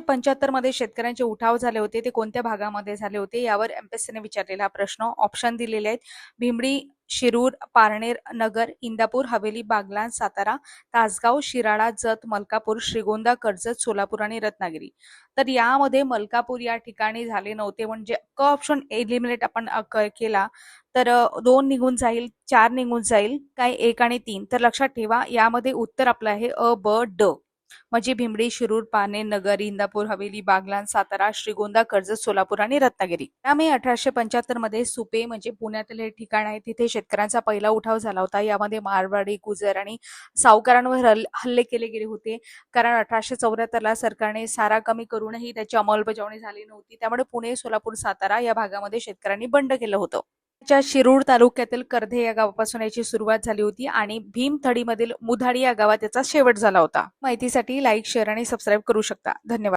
पंच्याहत्तरमध्ये शेतकऱ्यांचे उठाव झाले होते ते कोणत्या भागामध्ये झाले होते? यावर एमपीएससीने विचारलेला हा प्रश्न. ऑप्शन दिलेले आहेत. भिमडी शिरूर पारनेर नगर इंदापूर हवेली बागलान सातारा तासगाव शिराळा जत मलकापूर श्रीगोंदा कर्जत सोलापूर आणि रत्नागिरी. तर यामध्ये मलकापूर या ठिकाणी झाले नव्हते. म्हणजे क ऑप्शन एलिमिनेट आपण केला तर दोन निघून जाईल चार निघून जाईल काय एक आणि तीन. तर लक्षात ठेवा यामध्ये उत्तर आपलं आहे अ ब ड. म्हणजे भिमडी शिरूर पाने नगर इंदापूर हवेली बागलाण सातारा श्रीगोंदा कर्जत सोलापूर आणि रत्नागिरी. त्यामुळे अठराशे पंच्याहत्तरमध्ये सुपे म्हणजे पुण्यातील हे ठिकाण आहे. तिथे शेतकऱ्यांचा पहिला उठाव झाला होता. यामध्ये मारवाडी गुजर आणि सावकारांवर हल्ले केले गेले होते. कारण अठराशे चौऱ्याहत्तरला सरकारने सारा कमी करूनही त्याची अंमलबजावणी झाली नव्हती. त्यामुळे पुणे सोलापूर सातारा या भागामध्ये शेतकऱ्यांनी बंड केलं होतं. च्या शिरूर तालुक्यातील कर्धे या गावापासून याची सुरुवात झाली होती आणि भीमथडीमधील मुधाडी या गावात याचा शेवट झाला होता. माहितीसाठी लाईक शेअर आणि सबस्क्राईब करू शकता. धन्यवाद.